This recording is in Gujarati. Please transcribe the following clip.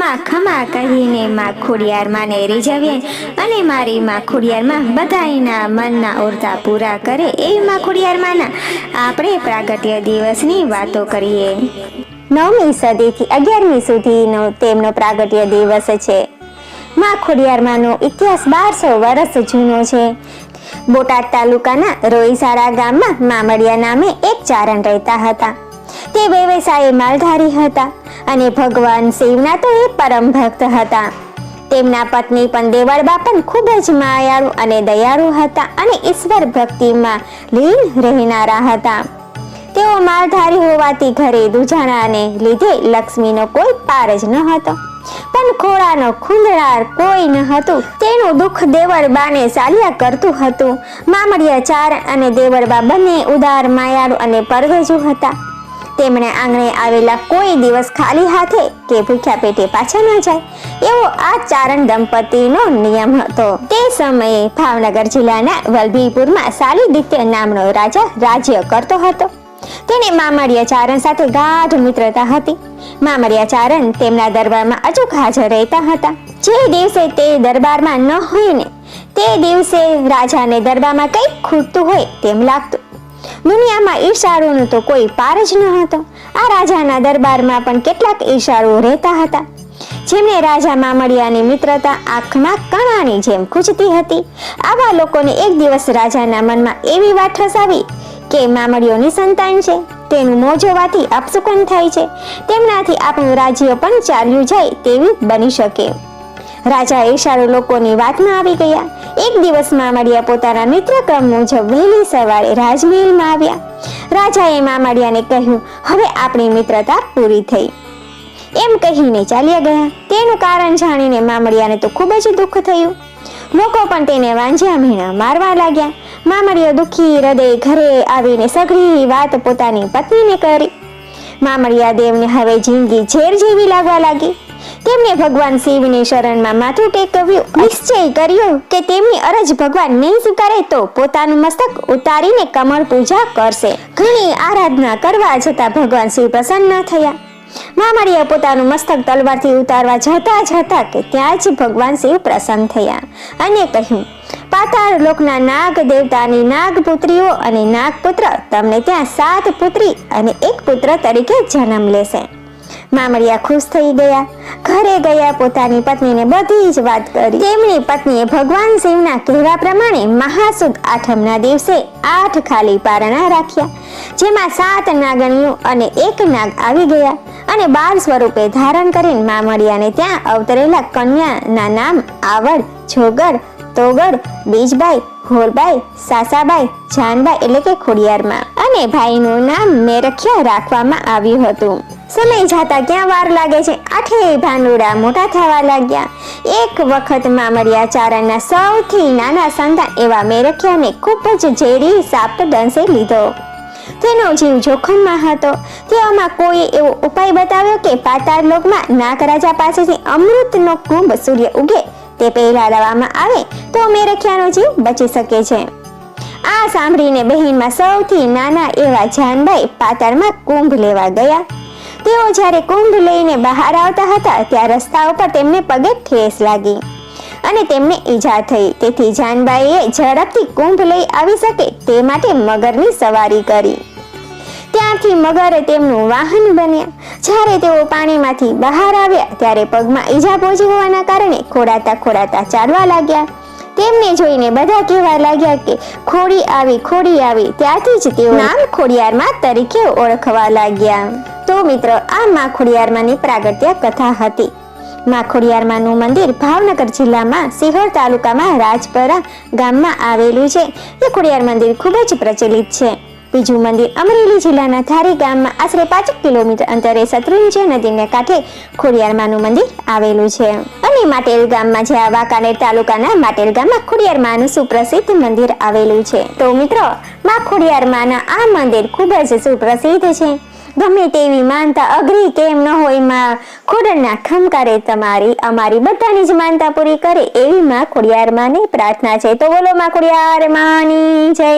ખમા ખમા કહીને માં ખોડિયારમાંને રીઝવીએ અને મારી માં ખોડિયારમાં બધાયના મનના ઓરતા પૂરા કરે એ માં ખોડિયારમાંના. આપણે પ્રાગટ્ય દિવસની વાતો કરીએ. નવમી સદીથી અગિયારમી સુધીનો તેમનો પ્રાગટ્ય દિવસ છે. માં ખોડિયારમાંનો ઇતિહાસ બારસો વર્ષ જૂનો છે. બોટાદ તાલુકાના રોઈસારા ગામમાં મામડિયા નામે એક ચારણ રહેતા હતા. તે વ્યવસાયે માલધારી હતા. અને ભગવાન શિવના તો એ પરમ ભક્ત હતા. તેમના પત્ની પણ દેવળબા પણ ખૂબ જ માયાળુ અને દયાળુ હતા અને ઈશ્વર ભક્તિમાં લીન રહેનારા હતા. તેઓ માલધારી હોવાથી ઘરે દુજાણાને લીધે લક્ષ્મીનો કોઈ પાર જ ન હતો. પણ ખોળાનો ખુંદડાર કોઈ ન હતું. તેનું દુઃખ દેવળબાને ચાલ્યા કરતું હતું. મામડિયા ચાર અને દેવળબા બંને ઉદાર, માયાળુ અને પરગજુ હતા. તેમણે આંગણે આવેલા કોઈ દિવસ ખાલી હાથે કે ભૂખ્યા પેટે પાછા ન જાય, એવો આ ચારણ દંપતીનો નિયમ હતો. તે સમયે ભાવનગર જિલ્લાના વલભીપુરમાં સાલિદિત્ય નામનો રાજા રાજ્ય કરતો હતો. તેને મામડિયા ચારણ સાથે ગાઢ મિત્રતા હતી. મામડિયા ચારણ તેમના દરબારમાં અચૂક હાજર રહેતા હતા. જે દિવસે તે દરબારમાં ન હોય ને, તે દિવસે રાજાને દરબારમાં કંઈક ખૂટતું હોય તેમ લાગતું. દુનિયામાં ઈશારોનો તો કોઈ પાર જ ન હતો. આ રાજાના દરબારમાં પણ કેટલાક ઈશારો રહેતા હતા. જેમને રાજા મામડિયાની મિત્રતા આંખમાં કણાની જેમ ખૂંચતી હતી. આવા લોકોને એક દિવસ રાજાના મનમાં એવી વાત ઠસાવી કે મામડિયોની સંતાન છે. તેનું મોં જોવાથી અપસુકન થાય છે. તેમનાથી આપણું રાજ્ય પણ ચાલ્યું જાય તેવી બની શકે. રાજા ઈશારો લોકોની વાતમાં આવી ગયા. એક દિવસ મામડિયા પોતાના મિત્રક્રમ મુજબ વહેલી સવારે રાજમહેલમાં આવ્યા. રાજાએ મામડિયાને કહ્યું, હવે આપણી મિત્રતા પૂરી થઈ. એમ કહીને ચાલ્યા ગયા. તેનું કારણ જાણીને મામડિયાને તો ખૂબ જ દુઃખ થયું. લોકો પણ તેને વાંજ્યા મીણા મારવા લાગ્યા. મામડિયો દુઃખી હૃદય ઘરે આવીને સઘળી વાત પોતાની પત્નીને કરી. મામડિયા દેવને હવે જિંદગી ઝેર જેવી લાગવા લાગી. તેમણે ભગવાન શિવની શરણમાં માથું ટેકવ્યું. નિશ્ચય કર્યો કે તેમની અરજ ભગવાન નહીં સ્વીકારે તો પોતાનું મસ્તક ઉતારીને કમળ પૂજા કરશે. ઘણી આરાધના કરવા જતાં ભગવાન શિવ પ્રસન્ન થયા. મામડિયા પોતાનું મસ્તક તલવારથી ઉતારવા જતા જતા કે ત્યાં જ ભગવાન શિવ પ્રસન્ન થયા અને કહ્યું, પાતાળ લોકના નાગ દેવતાની નાગપુત્રીઓ અને નાગપુત્ર તમને ત્યાં સાત પુત્રી અને એક પુત્ર તરીકે જન્મ લેશે. મામડિયા ખુશ થઈ ગયા. ઘરે ગયા પોતાની પત્નીને બધી જ વાત કરી. તેમની પત્નીએ ભગવાન શિવના કહેવા પ્રમાણે મહાસુદ આઠમના દિવસે આઠ ખાલી પારણા રાખ્યા, જેમાં સાત નાગણીઓ અને એક નાગ આવી ગયા અને બાળ સ્વરૂપે ધારણ કરીને મામડિયાને ત્યાં અવતરેલા કન્યાના નામ આવડ જોગડ તોગડ બીજબાઈ ઘોરબાઈ સાસાબાઈ, જાનબાઈ એટલે કે ખોડિયારમાં અને ભાઈનું નામ મેરખ્યા રાખવામાં આવ્યું હતું. સમય જતા ક્યાં વાર લાગે છે? આઠેય ભાંડુડા મોટા થવા લાગ્યા. એક વખત મામરિયા ચારણના સૌથી નાના સંતાન એવા મેરખિયાને ખૂબ જ ઝેરી સાપ દંશે લીધો. તેનો જીવ જોખમમાં હતો. તેવામાં કોઈ એવો ઉપાય બતાવ્યો કે પાતાળ લોકમાં નાગરાજા પાસેથી અમૃતનો કુંભ સૂર્ય ઉગે તે પહેલા લાવવામાં આવે તો મેરખિયાનો જીવ બચી શકે છે. આ સાંભળીને બહેનમાં સૌથી નાના એવા જાનભાઈ પાતાળમાં કુંભ લેવા ગયા. તેઓ જ્યારે કુંભ લઈને બહાર આવતા હતા, ત્યાં રસ્તા ઉપર તેમને પગે ઠેસ લાગી અને તેમને ઈજા થઈ. તેથી જાનબાઈએ ઝડપથી કુંભ લઈ આવી શકે તે માટે મગરની સવારી કરી. ત્યારથી મગરે તેમનું વાહન બન્યા. જ્યારે તેઓ પાણીમાંથી બહાર આવ્યા, ત્યારે પગમાં ઈજા પહોંચી હોવાના કારણે ખોડાતા ખોડાતા ચાલવા લાગ્યા. તેમને જોઈને બધા કહેવા લાગ્યા કે, ખોડી આવી ખોડી આવી. ત્યારથી જ તેઓ નામ ખોડિયારમાં તરીકે ઓળખવા લાગ્યા. તો મિત્રો, આ માં ખોડિયારમાંની પ્રાગટ્ય કથા હતી. માં ખોડિયારમાંનું મંદિર ભાવનગર જિલ્લામાં સિહોર તાલુકામાં રાજપરા ગામમાં આવેલું છે. એ ખોડિયાર મંદિર ખૂબ જ પ્રચલિત છે. બીજું મંદિર અમરેલી જિલ્લાના ધારી ગામમાં આશરે પાંચ કિલોમીટર અંતરે શત્રુંજય નદીને કાંઠે ખોડિયારમાંનું મંદિર આવેલું છે. અને માટેલ ગામમાં જે આ વાંકાનેર તાલુકાના માટેલ ગામમાં ખોડિયારમાનું સુપ્રસિદ્ધ મંદિર આવેલું છે. તો મિત્રો માં ખોડિયારમાના આ મંદિર ખૂબ જ સુપ્રસિદ્ધ છે. ગમે તેવી માનતા અઘરી કેમ ન હોયમાં. ખોડલના ખમકારે તમારી, અમારી બધાની જ માનતા પૂરી કરે એવી માં ખોડિયાર માની પ્રાર્થના છે. તો બોલો માં ખોડિયાર માની જય.